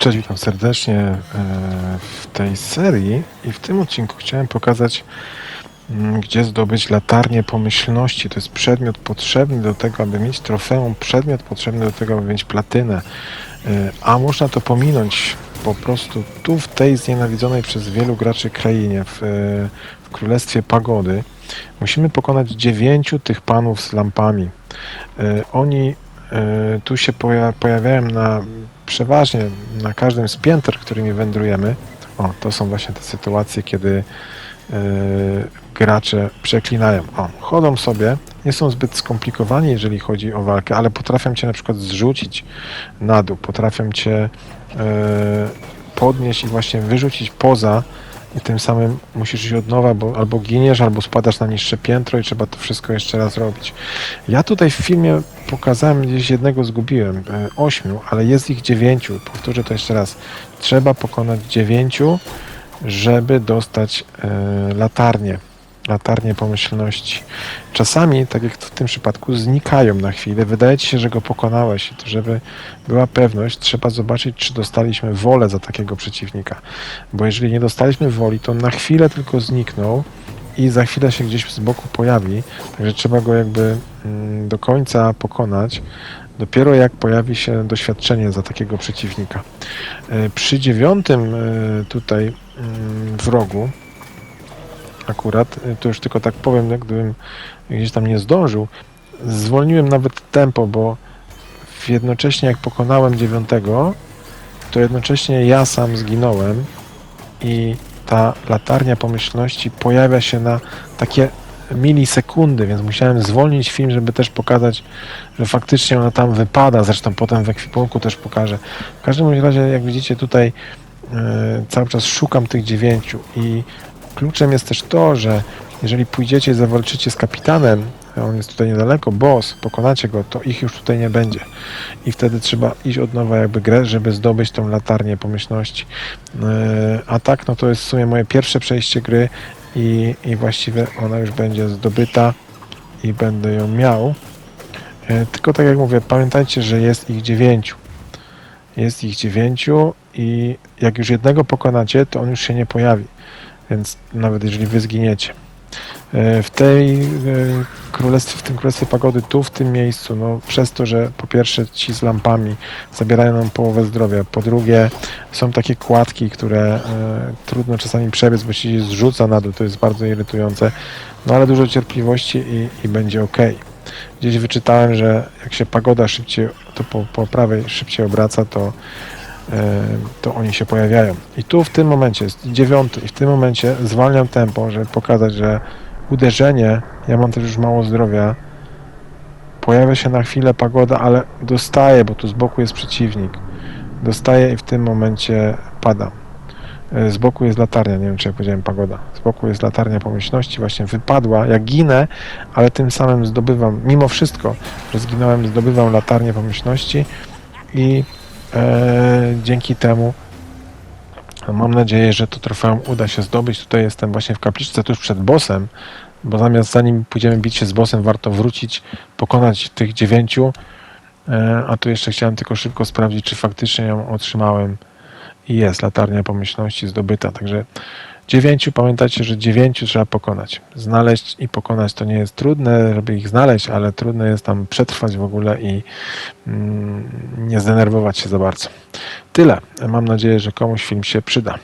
Cześć, witam serdecznie e, w tej serii i w tym odcinku chciałem pokazać, mm, gdzie zdobyć latarnię pomyślności. To jest przedmiot potrzebny do tego, aby mieć trofeum, przedmiot potrzebny do tego, aby mieć platynę. E, A można to pominąć po prostu tu, w tej znienawidzonej przez wielu graczy krainie, w, e, w Królestwie Pagody. Musimy pokonać dziewięciu tych panów z lampami. Oni tu się poja- pojawiają na przeważnie na każdym z pięter, którymi wędrujemy. O, to są właśnie te sytuacje, kiedy e, gracze przeklinają. O, chodzą sobie, nie są zbyt skomplikowani, jeżeli chodzi o walkę, ale potrafią cię na przykład zrzucić na dół, potrafią cię e, podnieść i właśnie wyrzucić poza i tym samym musisz iść od nowa, bo albo giniesz, albo spadasz na niższe piętro i trzeba to wszystko jeszcze raz robić. Ja tutaj w filmie pokazałem, gdzieś jednego zgubiłem, e, ośmiu, ale jest ich dziewięciu. Powtórzę to jeszcze raz. Trzeba pokonać dziewięciu, żeby dostać e, latarnię. Latarnię pomyślności. Czasami, tak jak w tym przypadku, znikają na chwilę. Wydaje ci się, że go pokonałeś. To, żeby była pewność, trzeba zobaczyć, czy dostaliśmy wolę za takiego przeciwnika. Bo jeżeli nie dostaliśmy woli, to na chwilę tylko zniknął i za chwilę się gdzieś z boku pojawi. Także trzeba go jakby mm, do końca pokonać. Dopiero jak pojawi się doświadczenie za takiego przeciwnika. E, Przy dziewiątym e, tutaj mm, wrogu, akurat, e, to już tylko tak powiem, gdybym gdzieś tam nie zdążył, zwolniłem nawet tempo, bo jednocześnie jak pokonałem dziewiątego, to jednocześnie ja sam zginąłem i ta latarnia pomyślności pojawia się na takie milisekundy, więc musiałem zwolnić film, żeby też pokazać, że faktycznie ona tam wypada. Zresztą potem w ekwipunku też pokażę. W każdym razie, jak widzicie tutaj, e, cały czas szukam tych dziewięciu i kluczem jest też to, że jeżeli pójdziecie i zawalczycie z kapitanem, on jest tutaj niedaleko, boss, pokonacie go, to ich już tutaj nie będzie. I wtedy trzeba iść od nowa jakby grę, żeby zdobyć tą latarnię pomyślności. E, A tak, no to jest w sumie moje pierwsze przejście gry i, i właściwie ona już będzie zdobyta i będę ją miał. E, Tylko tak jak mówię, pamiętajcie, że jest ich dziewięciu. Jest ich dziewięciu i jak już jednego pokonacie, to on już się nie pojawi. Więc nawet jeżeli wy zginiecie. E, W tej e, królestwie, w tym królestwie pagody, tu w tym miejscu, no przez to, że po pierwsze ci z lampami zabierają nam połowę zdrowia, po drugie są takie kładki, które e, trudno czasami przebiec, bo się zrzuca na dół, to jest bardzo irytujące, no ale dużo cierpliwości i, i będzie ok. Gdzieś wyczytałem, że jak się pagoda szybciej, to po, po prawej szybciej obraca, to to oni się pojawiają. I tu w tym momencie jest dziewiąty i w tym momencie zwalniam tempo, żeby pokazać, że uderzenie, ja mam też już mało zdrowia, pojawia się na chwilę pagoda, ale dostaję, bo tu z boku jest przeciwnik. Dostaję i w tym momencie padam. E, Z boku jest latarnia, nie wiem czy ja powiedziałem pagoda. Z boku jest latarnia pomyślności, właśnie wypadła. Ja ginę, ale tym samym zdobywam, mimo wszystko, że zginąłem, zdobywam latarnię pomyślności i e, dzięki temu mam nadzieję, że to trofeum uda się zdobyć. Tutaj jestem właśnie w kapliczce tuż przed bossem, bo zamiast zanim pójdziemy bić się z bossem, warto wrócić, pokonać tych dziewięciu. E, a tu jeszcze chciałem tylko szybko sprawdzić, czy faktycznie ją otrzymałem. I jest latarnia pomyślności zdobyta. Także dziewięciu, pamiętajcie, że dziewięciu trzeba pokonać. Znaleźć i pokonać to nie jest trudne, żeby ich znaleźć, ale trudno jest tam przetrwać w ogóle i mm, nie zdenerwować się za bardzo. Tyle. Mam nadzieję, że komuś film się przyda.